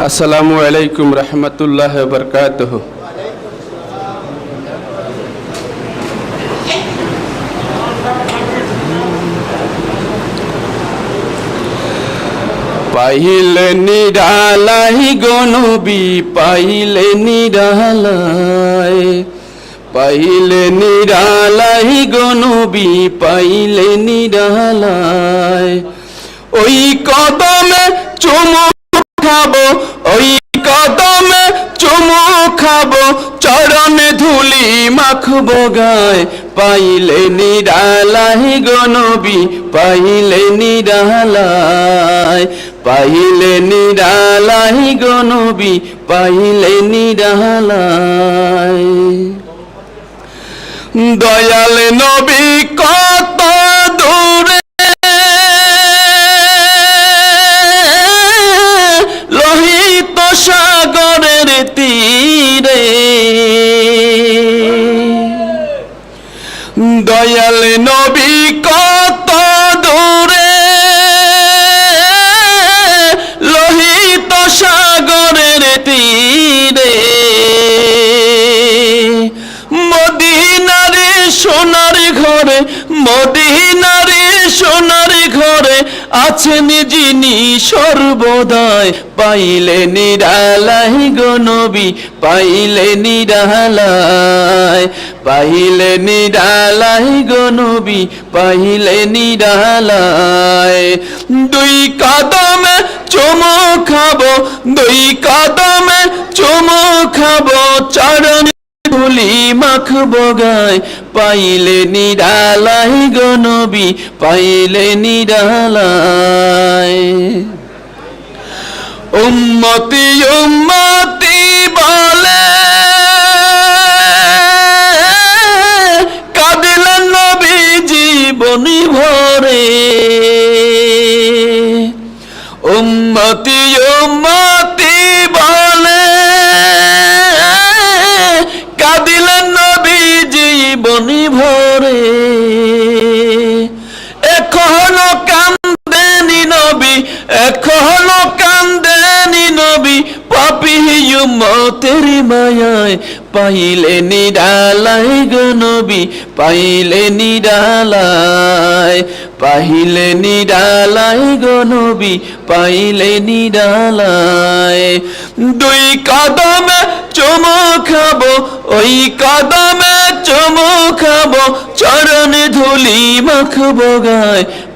আসসালামু আলাইকুম রহমতুল্লাহ বরকাতহ পাইলে নিরালাই গনবি পাইলে নিরালাই পাইলে নিরালাই গনবি পাইলে নিরালাই ওই কদমে চুমু খাব, ওই কদমে চুমু খাব, চরণে ধুলি মাখবো গায়। পাইলে নিরালাই গনবি পাইলে নিরালাই পাইলে নিরালাই গনবি পাইলে নিরালাই দয়াল নবী, কত দূরে দয়াল নবী কত দূরে? লোহিত সাগরের তীরে। মদিনারে সোনার ঘরে মদিনারে সোনার আছেন যিনি সর্বদাই। পাইলে নিরালাই গো নবী, পাইলে নিরালাই। পাইলে নিরালাই গো নবী, পাইলে নিরালাই। দুই কদমে চুমু খাব, দুই কদমে চুমু খাব, চরণ মাখবো গায় পাইলে নিরালাই গনবি পাইলে নিরালাই। উম্মতি উম্মতি বলে কাঁদিলেন নবী জীবনী ভরে। উম্মতি উম্মতি এখনও কান্দেনি নবী, পাপি উম্মতের মায়ায়। পাইলে নিরালাই গো নবী, পাইলে নিরালাই পাইলে নিরালাই গো নবী, পাইলে নিরালাই দুই কদমে চুমু খাব, ওই কদমে চুমু খাব, চরণে ধুলি মাখবো গায়।